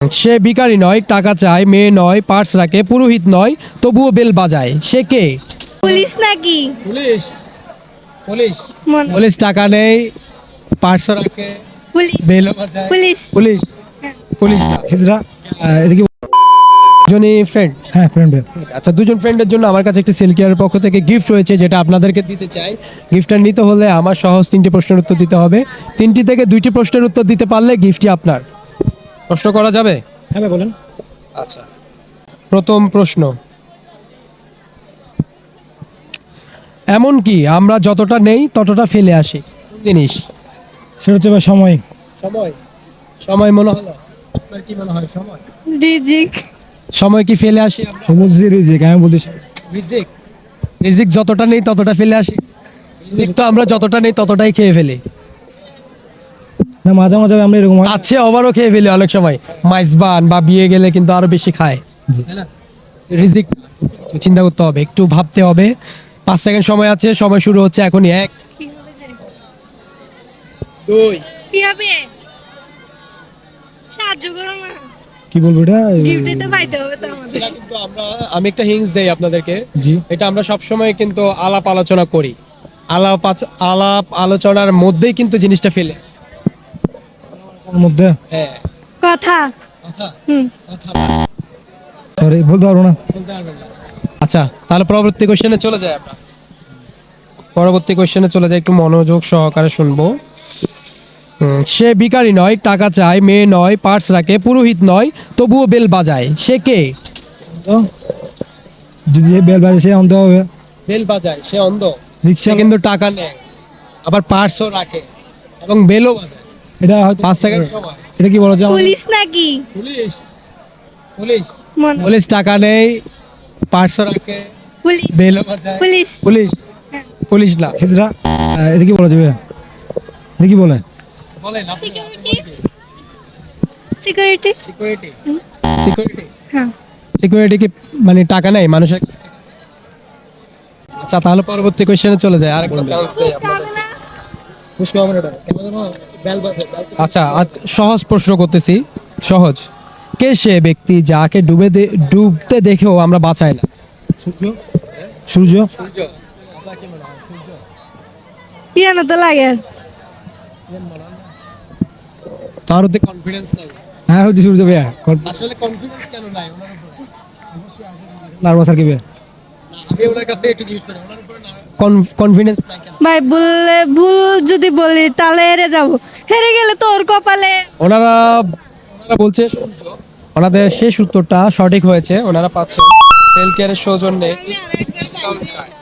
সে ভিখারি নয় টাকা চায় মেয়ে নয় পার্স রাখে পুরোহিত নয় তবুও বেল বাজায়। সে কে? পুলিশ নাকি? পুলিশ। পুলিশ। পুলিশ টাকা নেই পার্স রাখে পুলিশ। বেলও বাজায়। পুলিশ। পুলিশ। পুলিশ। হিজরা এটা কি দুজনই ফ্রেন্ড হ্যাঁ ফ্রেন্ড আচ্ছা দুজন ফ্রেন্ডের জন্য আমার কাছে একটি সিল্কিয়ার পক্ষ থেকে গিফট রয়েছে যেটা আপনাদেরকে দিতে চাই। গিফটটা নিতে হলে আমার সহজ তিনটি প্রশ্নের উত্তর দিতে হবে। তিনটি থেকে দুইটি প্রশ্নের উত্তর দিতে পারলে গিফটটি আপনার। প্রশ্ন করা যাবে? হ্যাঁ ভাই বলেন। আচ্ছা। প্রথম প্রশ্ন। এমন কি আমরা যতটা নেই ততটা ফেলে আসি? কোন জিনিস? সেটা ভাই সময়। সময়। সময় মনে হলো আপনার কি মনে হয় সময়? রিজিক। সময় কি ফেলে আসি আমরা? বলছি রিজিক আমি বলছি রিজিক। রিজিক যতটা নেই ততটা ফেলে আসি। রিজিক তো আমরা যতটা নেই ততটাই খেয়ে ফেলি। না মাঝে মাঝে আমরা এরকম আছে ওভারও খেয়ে ফেলি অনেক সময়। মাইজবান বা বিয়ে গেলে কিন্তু আরও বেশি খায়। রিজিক চিন্তা করতে হবে একটু ভাবতে হবে। পাঁচ সেকেন্ড সময় আছে সময় শুরু হচ্ছে এখনই। এক দুই। কি হবে? সাহায্য করো না। কি বলব এটা? গিফটটা পাইতে হবে তো আমাদের। কিন্তু আমরা আমি একটা হিংস দেই আপনাদেরকে। এটা আমরা সব সময় কিন্তু আলাপ আলোচনা করি। আলাপ আলাপ আলোচনার মধ্যেই কিন্তু জিনিসটা ফেলে। ওর মধ্যে? হ্যাঁ। কথা। কথা? হুম। কথা। সরি বলতে পারব না। বলতে পারবেন না। আচ্ছা তাহলে পরবর্তী কোশ্চেনে চলে যাই আমরা। পরবর্তী কোশ্চেনে চলে যাই একটু মনোযোগ সহকারে শুনব। হুম, সে ভিখারি নয় টাকা চায় মেয়ে নয় পার্স রাখে পুরোহিত নয় তবুও বেল বাজায়। সে কে? যদি বেল বাজে সে অন্ধ হবে। বেল বাজায় সে অন্ধ। রিক্সা কিন্তু টাকা নেয়। আবার পার্সও রাখে এবং বেলও বাজায়। এটা হয়তো পাঁচ সেকেন্ড এটা কি বলা যায় পুলিশ নাকি? পুলিশ। পুলিশ। পুলিশ টাকা নেই পার্সও রাখে পুলিশ। পুলিশ। পুলিশ। পুলিশ না। হিজরা এটা কি বলা যাবে এটা কি বলে? সিকিউরিটি সিকিউরিটি সিকিউরিটি হ্যাঁ। সিকিউরিটি কি মানে টাকা নেই মানুষের আচ্ছা তাহলে পরবর্তী কোশ্চেনে চলে যায় আরেকটা চান্স দেই আপনাদের আচ্ছা সহজ প্রশ্ন করতেছি। সহজ। কে সে ব্যক্তি যাকে ডুবে ডুবতে দেখেও আমরা বাঁচাই না? সূর্য? সূর্য? পিয়ানো তো লাগে। তার মধ্যে কনফিডেন্স নাই। হ্যাঁ সূর্য ভাইয়া। আসলে কনফিডেন্স কেন নাই? ওনার উপরে। নার্ভাস আর কি ভাইয়া? আমি ওনার কাছ থেকে একটু জিজ্ঞেস করি ওনার উপরে কনফিডেন্স ভাই বললে ভুল যদি বলি তাহলে হেরে যাব। হেরে গেলে তো ওর কপালে ওনারা ওনারা বলছে ওনাদের শেষ উত্তরটা সঠিক হয়েছে। ওনারা পাচ্ছে সেল কেয়ারের সৌজন্যে ডিসকাউন্ট কার্ড